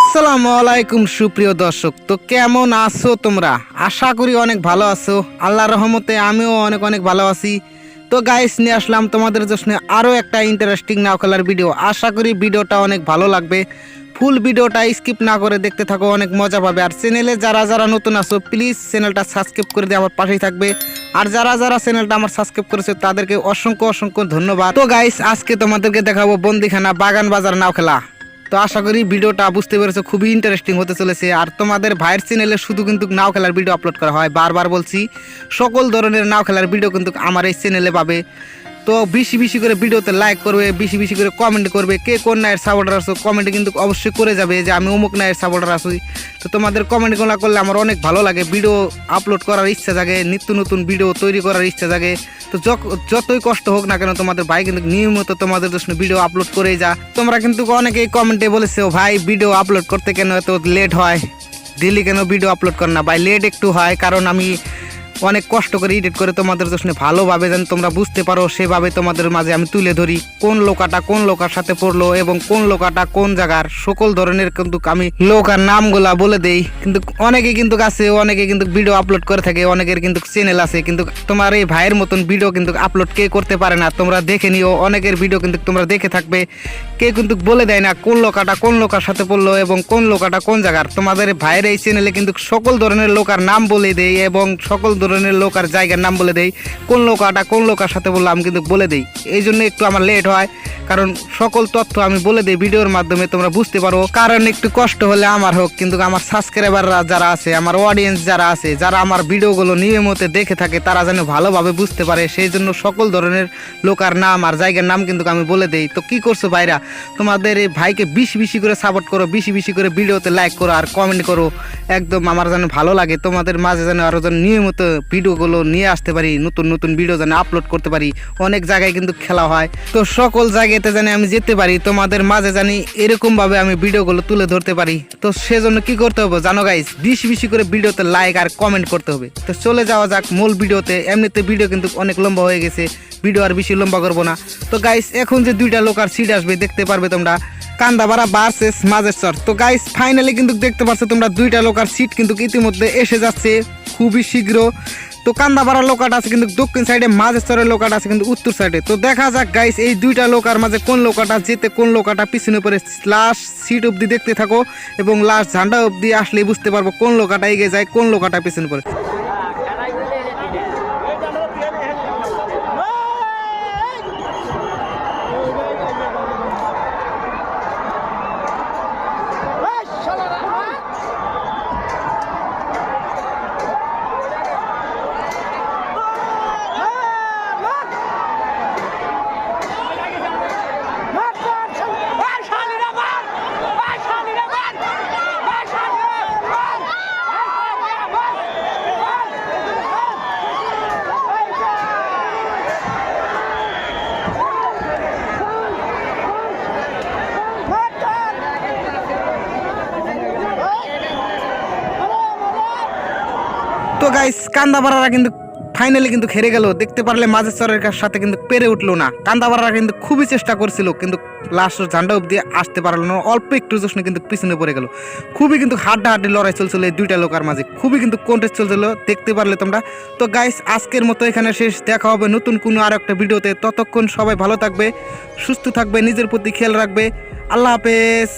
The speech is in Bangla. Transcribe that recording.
আসসালামু আলাইকুম সুপ্রিয় দর্শক। তো কেমন আছো তোমরা? আশা করি অনেক ভালো আছো। আল্লাহ রহমতে আমিও অনেক অনেক ভালো আছি। তো গাইস নিয়ে আসলাম তোমাদের জন্য আরও একটা ইন্টারেস্টিং নাও খেলার ভিডিও আশা করি ভিডিওটা অনেক ভালো লাগবে। ফুল ভিডিওটা স্কিপ না করে দেখতে থাকো, অনেক মজা পাবে। আর চ্যানেলে যারা যারা নতুন আছো প্লিজ চ্যানেলটা সাবস্ক্রাইব করে দিয়ে আমার পাশেই থাকবে। আর যারা যারা চ্যানেলটা আমার সাবস্ক্রাইব করেছে, তাদেরকে অসংখ্য অসংখ্য ধন্যবাদ। তো গাইস আজকে তোমাদেরকে দেখাবো বন্দিখানা বাগান বাজার নাও খেলা। তো আশা করি ভিডিওটা বুঝতে পেরেছ, খুবই ইন্টারেস্টিং হতে চলেছে। আর তোমাদের ভাইয়ের চ্যানেলে শুধু কিন্তু নাও খেলার ভিডিও আপলোড করা হয়। বারবার বলছি, সকল ধরনের নাও খেলার ভিডিও কিন্তু আমার এই চ্যানেলে পাবে। তো বেশি বেশি করে ভিডিওতে লাইক করবে, বেশি বেশি করে কমেন্ট করবে। কে কোন নায়ের সাপোর্টার আছো কমেন্টে কিন্তু অবশ্যই করে যাবে যে আমি অমুক নায়ের সাপোর্টার আছি। তো তোমাদের কমেন্টগুলো করলে আমার অনেক ভালো লাগে ভিডিও আপলোড করার ইচ্ছা জাগে, নিত্য নতুন ভিডিও তৈরি করার ইচ্ছা জাগে। তো যতই কষ্ট হোক না কেন তোমাদের ভাই কিন্তু নিয়মিত তোমাদের জন্য ভিডিও আপলোড করেই যা। তোমরা কিন্তু অনেকেই কমেন্টে বলেছ ভাই ভিডিও আপলোড করতে কেন এত লেট হয়? ডেলি কেন ভিডিও আপলোড করে না? ভাই লেট একটু হয়, কারণ আমি অনেক কষ্ট করে এডিট করে তোমাদের জন্য ভালোভাবে যেন তোমরা বুঝতে পারো, সেভাবে তোমাদের মাঝে আমি তুলে ধরি কোন লোকাটা কোন লোকার সাথে পড়ল এবং কোন লোকাটা কোন জায়গার। সকল ধরনের কিন্তু আমি লোকার নামগুলা বলে দেই। কিন্তু অনেকে কিন্তু আছে, অনেকে কিন্তু ভিডিও আপলোড করে থাকে, অনেকের কিন্তু চ্যানেল আছে। কিন্তু তোমার এই ভাইয়ের মতন ভিডিও কিন্তু আপলোড কে করতে পারে না, তোমরা দেখে নিও। অনেকের ভিডিও কিন্তু তোমরা দেখে থাকবে। কে কিন্তু বলে দেয় না কোন লোকাটা কোন লোকার সাথে পড়ল এবং কোন লোকাটা কোন জায়গার। তোমাদের ভাইয়ের এই চ্যানেলে কিন্তু সকল ধরনের লোকার নাম বলে দেয় এবং সকল ধরনের লোকার জায়গার নাম বলে দেই। কোন লোকাটা কোন লোকার সাথে বলল আমি কিন্তু বলে দেই। এই জন্য একটু আমার লেট হয়, কারণ সকল তথ্য আমি বলে দিই ভিডিওর মাধ্যমে, তোমরা বুঝতে পারো। কারণ একটু কষ্ট হলে আমার হোক, কিন্তু আমার সাবস্ক্রাইবাররা যারা আছে, আমার অডিয়েন্স যারা আছে, যারা আমার ভিডিওগুলো নিয়মিত দেখে থাকে, তারা যেন ভালোভাবে বুঝতে পারে। সেই জন্য সকল ধরনের লোকার নাম আর জায়গার নাম কিন্তু আমি বলে দেই। তো কি করছ ভাইরা? তোমাদের এই ভাইকে বেশি বেশি করে সাপোর্ট করো, বেশি বেশি করে ভিডিওতে লাইক করো আর কমেন্ট করো। একদম আমার যেন ভালো লাগে, তোমাদের মাঝে যেন আরও যেন নিয়মিত ভিডিওগুলো নিয়ে আসতে পারি, নতুন নতুন ভিডিও যেন আপলোড করতে পারি, অনেক জায়গায় কিন্তু খেলা হয়। তো সকল জায়গাতে জানি আমি যেতে পারি, তোমাদের মাঝে জানি এরকমভাবে আমি ভিডিওগুলো তুলে ধরতে পারি। তো সেজন্য কি করতে হবে জানো গাইস বেশি বেশি করে ভিডিওতে লাইক আর কমেন্ট করতে হবে। তো চলে যাওয়া যাক মূল ভিডিওতে, এমনিতে ভিডিও কিন্তু অনেক লম্বা হয়ে গেছে, ভিডিও আর বেশি লম্বা করব না। তো গাইস এখন যে দুইটা লোক আর সিট আসবে, দেখতে পারবে তোমরা। কান্দা কান্দাবাড়া ভার্সেস মাজেশ্বর। তো গাইস ফাইনালি কিন্তু দেখতে পাচ্ছ তোমরা দুইটা লোকার সিট কিন্তু ইতিমধ্যে এসে যাচ্ছে। খুবই শীঘ্র। তো কান্দাপাড়ার লোকাটা আছে কিন্তু দক্ষিণ সাইডে মাঝেশ্বরের লোকাটা আছে কিন্তু উত্তর সাইডে। তো দেখা যাক গাইস এই দুইটা লোকার মাঝে কোন লোকাটা যেতে, কোন লোকাটা পিছনে পরে লাশ সিট অবধি দেখতে থাকো এবং লাশ ঝান্ডা অবধি আসলে বুঝতে পারব কোন লোকাটা এগিয়ে যায়, কোন লোকাটা পিছনে পড়ে তো গাইস কান্দাপাড়ারা কিন্তু ফাইনালি কিন্তু হেরে গেল। দেখতে পারলে মাঝেশ্বরের সাথে কিন্তু পেরে উঠল না। কান্দাপাড়ারা কিন্তু খুবই চেষ্টা করছিল, কিন্তু লাস্ট ঝান্ডা অব্দি আসতে পারল না। অল্প একটু জন্য কিন্তু পিছনে পড়ে গেল। খুবই কিন্তু হাড্ডাহাড্ডি লড়াই চলছিল এই দুইটা লোকার মাঝে। খুবই কিন্তু কন্টেস্ট চলছিল, দেখতে পারলে তোমরা। তো গাইস আজকের মতো এখানে শেষ। দেখা হবে নতুন কোনো আর একটা ভিডিওতে। ততক্ষণ সবাই ভালো থাকবে, সুস্থ থাকবে, নিজের প্রতি খেয়াল রাখবে। আল্লাহ হাফেজ।